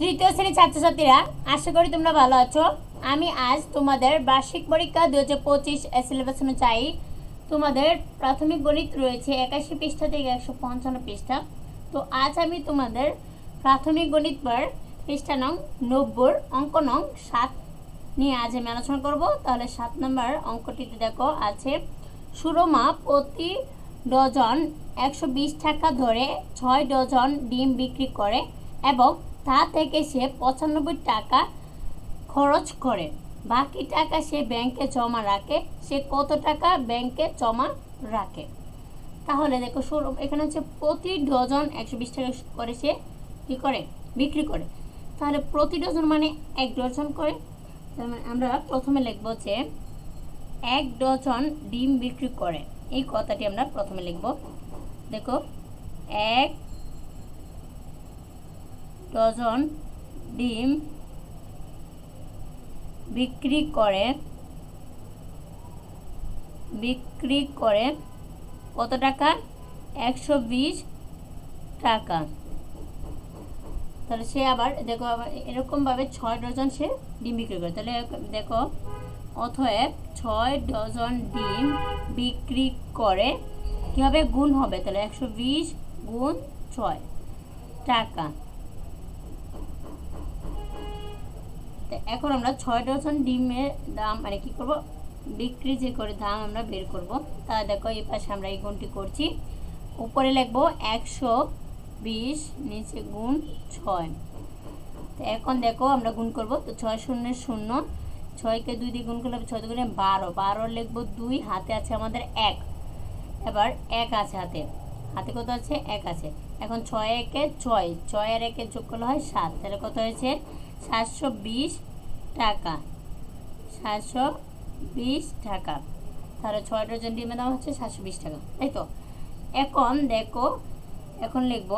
তৃতীয় শ্রেণির ছাত্রছাত্রীরা, আশা করি তোমরা ভালো আছো। আমি আজ তোমাদের বার্ষিক পরীক্ষা দু হাজার পঁচিশ সিলেবাস অনুযায়ী তোমাদের প্রাথমিক গণিত রয়েছে একাশি পৃষ্ঠা থেকে একশো পঞ্চান্ন পৃষ্ঠা। তো আজ আমি তোমাদের প্রাথমিক গণিত বার পৃষ্ঠা নং নব্বই, অঙ্ক নং সাত নিয়ে আজ আমি আলোচনা করব। তাহলে সাত নম্বর অঙ্কটিতে দেখো, আছে সুরমা প্রতি ডজন একশো বিশ টাকা ধরে ছয় ডজন ডিম বিক্রি করে এবং তা থেকে সে পঁচানব্বই টাকা খরচ করে। বাকি টাকা সে ব্যাংকে জমা রাখে। সে কত টাকা ব্যাংকে জমা রাখে? তাহলে দেখো, শুরু, এখানে হচ্ছে প্রতি ডজন একশো বিশ টাকা করে সে কী করে? বিক্রি করে। তাহলে প্রতি ডজন মানে এক ডজন করে। মানে আমরা প্রথমে লিখব যে এক ডজন ডিম বিক্রি করে। এই কথাটি আমরা প্রথমে লিখব। দেখো, এক ডজন ডিম বিক্রি করে বিক্রি করে কত টাকা? একশো বিশ টাকা। তাহলে সে আবার, দেখো আবার এরকমভাবে ছয় ডজন সে ডিম বিক্রি করে। তাহলে দেখো অথয়েব ছয় ডজন ডিম বিক্রি করে কীভাবে গুণ হবে? তাহলে একশো বিশ গুণ ছয় টাকা। তো এখন আমরা ছয় ডজন ডিমের দাম মানে কি করব, বিক্রি যে করে দাম আমরা বের করব, তা দেখো এই পাশে আমরা এই গুণটি করছি। উপরে লিখব একশো বিশ নিচে গুণ ছয়। তো এখন দেখো আমরা গুণ করব, তো ছয় শূন্য শূন্য, ছয়কে দুই দিয়ে গুণ করলে ছয় দুগুণে বারো। বারো লিখব দুই, হাতে আছে আমাদের এক। এবার এক আছে হাতে। হাতে কত আছে? এক আছে। এখন ছয় একে ছয় ছয় আর একে যোগ করলে হয় সাত। তাহলে কত হয়েছে? সাতশো বিশ টাকা। সাতশো বিশ টাকা। তাহলে ছয় ডজন ডিমের দাম হচ্ছে সাতশো বিশ টাকা, তাই তো? এখন দেখো, এখন লিখব।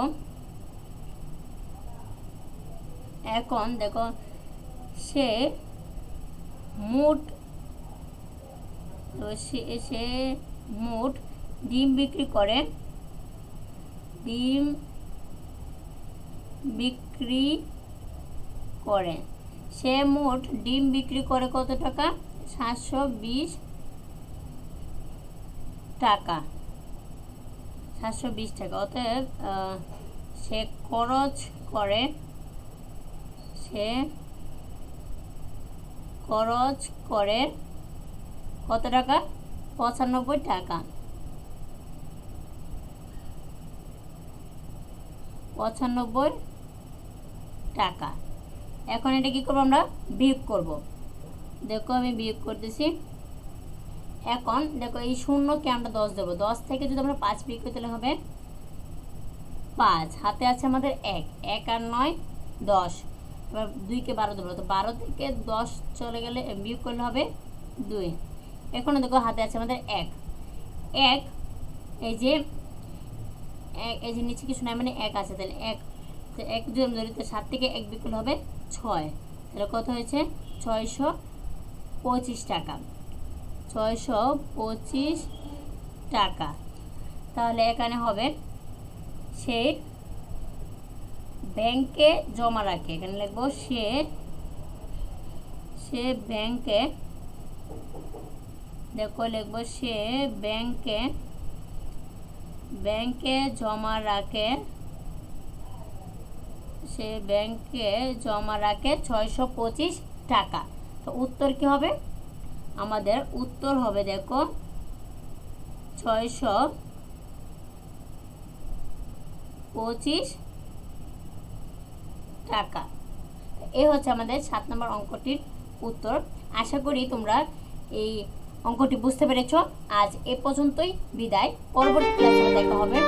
এখন দেখো, সে মোট তো সে মোট ডিম বিক্রি করে। ডিম বিক্রি করে। সে মোট ডিম বিক্রি করে কত টাকা? সাতশো বিশ টাকা। সাতশো বিশ টাকা। অতএব সে খরচ করে, সে খরচ করে কত টাকা? পঁচানব্বই টাকা। পঁচানব্বই টাকা। এখন এটা কি করব আমরা? বিয়োগ করব। দেখো আমি বিয়োগ করতেছি। এখন দেখো এই শূন্যকে আমরা দশ দেবো। দশ থেকে যদি আমরা পাঁচ বিয়োগ করতে তাহলে হবে পাঁচ। হাতে আছে আমাদের এক। এক আর নয়, দশ। এবার দুইকে বারো দেবো। তো বারো থেকে দশ চলে গেলে বিয়োগ করলে হবে দুই। এখন দেখো হাতে আছে আমাদের এক। এক, এই যে, এক, এই যে নিচে কিছু নাই মানে এক আছে। তাহলে এক এক আমি ধরি তো সাত থেকে এক বিকুল হবে ছয়। তাহলে কত হয়েছে? ছয়শো পঁচিশ টাকা। ছয়শো পঁচিশ টাকা। তাহলে এখানে হবে সে ব্যাংকে জমা রাখে। এখানে লিখব সে সে ব্যাংকে, দেখো লিখব সে ব্যাংকে ব্যাংকে জমা রাখে সে ব্যাংকে জমা রাখে ছয়শো পঁচিশ টাকা। তো উত্তর কি হবে? আমাদের উত্তর হবে দেখো, ছয়শো পঁচিশ টাকা। এ হচ্ছে আমাদের সাত নম্বর অঙ্কটির উত্তর। আশা করি তোমরা এই অঙ্কটি বুঝতে পেরেছ। আজ এ পর্যন্তই, বিদায়। পরবর্তী দেখা হবে।